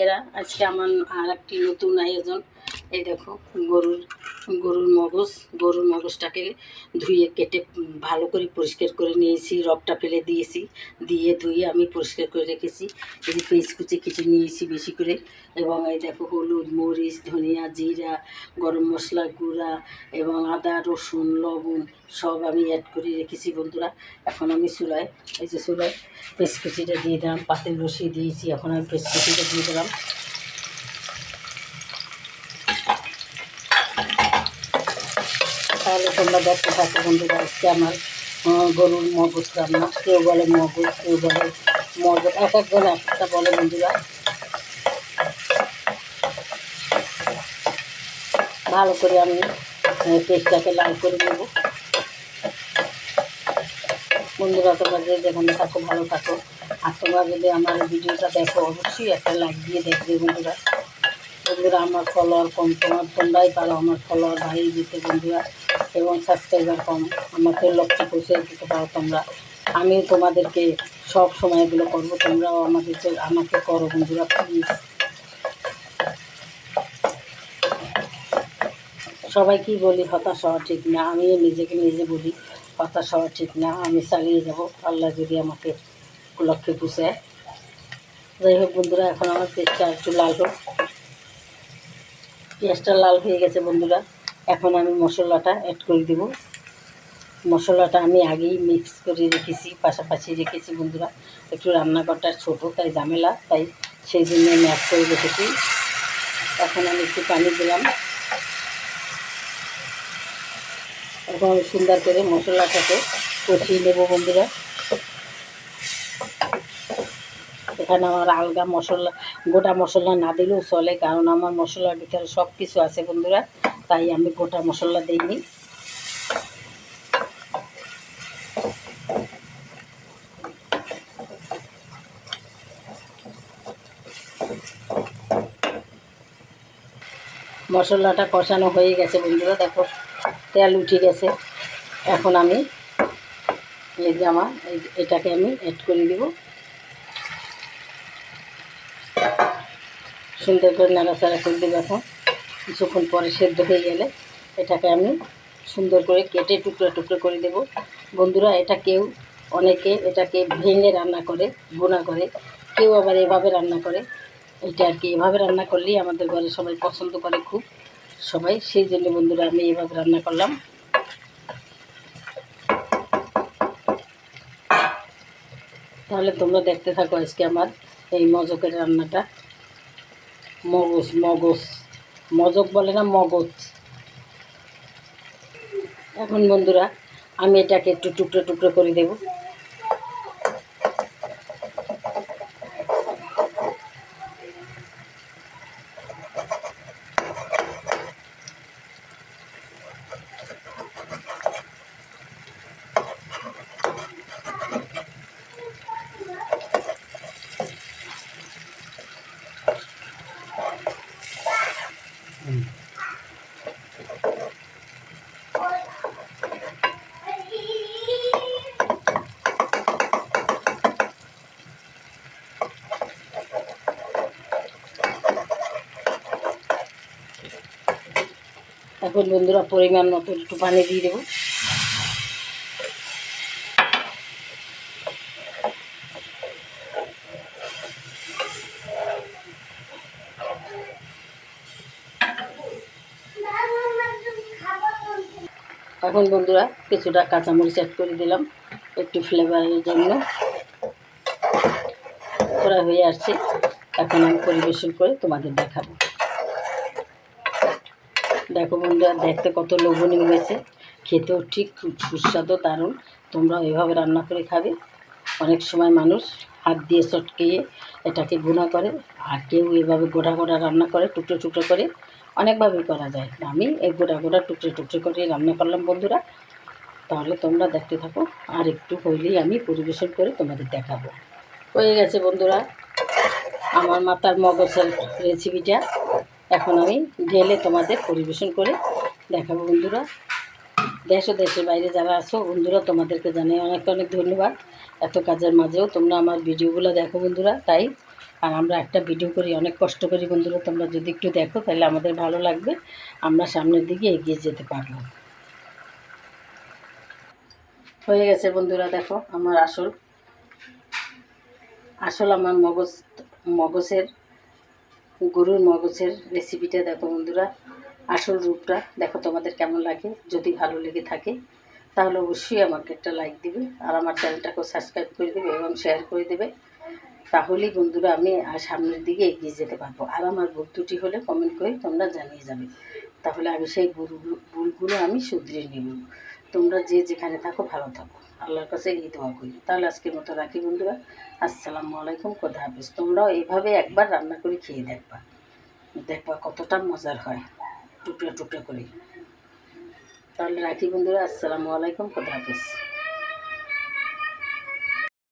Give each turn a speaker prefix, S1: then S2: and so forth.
S1: এরা আজকে আমার আর একটি নতুন আয়োজন। এই দেখো, গরুর গরুর মগজ, গরুর মগজটাকে ধুয়ে কেটে ভালো করে পরিষ্কার করে নিয়েছি রবটা ফেলে দিয়েছি, দিয়ে ধুয়ে আমি পরিষ্কার করে রেখেছি। এই যে পেঁয়াজ কুচি নিয়েছি বেশি করে। এবং এই দেখো, হলুদ, মরিচ, ধনিয়া, জিরা, গরম মশলা গুঁড়া এবং আদা, রসুন, লবণ সব আমি অ্যাড করে রেখেছি বন্ধুরা। এখন আমি চুলায়, এই যে চুলায় পেঁয়াজ কুচিটা দিয়ে দিলাম, পাতিল বসিয়ে দিয়েছি। এখন আমি পেঁয়াজ কুচিটা দিয়ে দিলাম। তাহলে তোমরা দেখতে থাকো বন্ধুরা, আজকে আমার গরুর মগজ রান্না। কেউ বলে মগজ, কেউ বলে মগজ। এক একজন এক একটা বলে বন্ধুরা। ভালো করে আমি পেঁয়াজটাকে লাল করে নেব। বন্ধুরা, তোমরা যে যেখানে থাকো, ভালো থাকো। আর তোমরা যদি আমার ভিডিওটা দেখো, অবশ্যই একটা লাইক দিয়ে দেখবে বন্ধুরা। বন্ধুরা, আমার ফলোয়ার কম তোমার, তোমরাই পারো আমার ফলোয়ার বাড়িয়ে দিতে বন্ধুরা। এবং সাবস্ক্রাইবার কম আমাকে লক্ষ্য পৌঁছে দিতে পারো তোমরা। আমি তোমাদেরকে সব সময় এগুলো করব, তোমরাও আমাদেরকে, আমাকে করো বন্ধুরা প্লিজ সবাইকেই বলি, হতাশ হওয়া ঠিক না। আমিও নিজেকে নিজে বলি, হতাশ হওয়া ঠিক না। আমি চালিয়ে যাব। আল্লাহ যদি আমাকে লক্ষ্যে পুষে যাই হোক বন্ধুরা, এখন আমার পেটটা একটু লাল হোক। পেঁয়াজটা লাল হয়ে গেছে বন্ধুরা। এখন আমি মশলাটা অ্যাড করে দেব। মশলাটা আমি আগেই মিক্স করে রেখেছি, পাশাপাশি রেখেছি বন্ধুরা, একটু রান্নাঘরটা ছোটো, তাই ঝামেলা, তাই সেই জন্য আমি অ্যাড করে রেখেছি। এখন আমি একটু পানি দিলাম। এখন সুন্দর করে মশলাটাকে কষিয়ে নেব বন্ধুরা। এখানে আমার আলগা মশলা, গোটা মশলা না দিলেও চলে, কারণ আমার মশলার ভিতরে সব কিছু আছে বন্ধুরা। তাই আমি গোটা মশলা দিইনি মশলাটা কষানো হয়ে গেছে বন্ধুরা, দেখো, তেল উঠে গেছে। এখন আমি এই যে আমার এটাকে আমি অ্যাড করে দিব। সুন্দর করে নাড়াচাড়া করে দেবো এখন। কিছুক্ষণ পরে সেদ্ধ হয়ে গেলে এটাকে আমি সুন্দর করে কেটে টুকরো টুকরো করে দেব। বন্ধুরা, এটা কেউ অনেকে এটাকে ভেঙে রান্না করে গুঁড়া করে, কেউ আবার এভাবে রান্না করে। এটা আর কি, এভাবে রান্না করলেই আমাদের ঘরে সবাই পছন্দ করে খুব, সবাই। সেই জন্য বন্ধুরা, আমি এভাবে রান্না করলাম। তাহলে তোমরা দেখতে থাকো আজকে আমার এই মজকের রান্নাটা। মগজ মগজ। মজক বলে না মগজ। এখন বন্ধুরা আমি এটাকে একটু টুকরো টুকরো করে দেব। এখন বন্ধুরা পরিমাণ মতো একটু পানি দিয়ে দেবো। এখন বন্ধুরা কিছুটা কাঁচামরিচ অ্যাড করে দিলাম, একটু ফ্লেভারের জন্য। করা হয়ে আসছে। এখন আমি পরিবেশন করে তোমাদের দেখাবো। দেখো বন্ধুরা, দেখতে কত লোভনীয় হয়েছে। খেতেও ঠিক সুস্বাদু, দারুণ। তোমরা এভাবে রান্না করে খাবে। অনেক সময় মানুষ হাত দিয়ে চটকিয়ে এটাকে গুঁড়া করে, আর কেউ এভাবে গোটা গোটা রান্না করে, টুকরো টুকরো করে। অনেকভাবেই করা যায়। আমি এই গোটা গোটা টুকরো টুকরো করে রান্না করলাম বন্ধুরা। তাহলে তোমরা দেখতে থাকো। আর একটু হইলেই আমি পরিবেশন করে তোমাদের দেখাবো। হয়ে গেছে বন্ধুরা। আমার মাতার মগজের রেসিপিটা এখন আমি ঢেলে তোমাদের পরিবেশন করে দেখাবো বন্ধুরা। দেশ ও দেশের বাইরে যারা আছো, বন্ধুরা, তোমাদেরকে জানাই অনেক অনেক ধন্যবাদ। এত কাজের মাঝেও তোমরা আমার ভিডিওগুলো দেখো বন্ধুরা। তাই আর আমরা একটা ভিডিও করি, অনেক কষ্ট করি বন্ধুরা, তোমরা যদি একটু দেখো তাহলে আমাদের ভালো লাগবে। আমরা সামনের দিকে এগিয়ে যেতে পারব হয়ে গেছে বন্ধুরা, দেখো আমার আসল। আসল আমার মগজ, মগজের, গরুর মগজের রেসিপিটা দেখো বন্ধুরা, আসল রূপটা। দেখো তোমাদের কেমন লাগে, যদি ভালো লেগে থাকে, তাহলে অবশ্যই আমাকে একটা লাইক দিবে, আর আমার চ্যানেলটাকেও সাবস্ক্রাইব করে দেবে এবং শেয়ার করে দেবে। তাহলেই বন্ধুরা আমি আর সামনের দিকে এগিয়ে যেতে পারব। আর আমার ভুল ত্রুটি হলে কমেন্ট করে তোমরা জানিয়ে যাবে। তাহলে আমি সেই ভুলগুলো ভুলগুলো আমি শুধরে নেব। তোমরা যে যেখানে থাকো ভালো থাকো। আল্লাহর কাছে এই দোয়া করি। তাহলে আজকের মতো রাখি বন্ধুরা। আসসালামু আলাইকুম। খোদা হাফিজ। তোমরাও এইভাবে একবার রান্না করে খেয়ে দেখবা। দেখবা কতটা মজার হয়। টুকরা টুকরা করে। তাহলে রাখি বন্ধুরা। আসসালামু আলাইকুম। খোদা হাফিজ।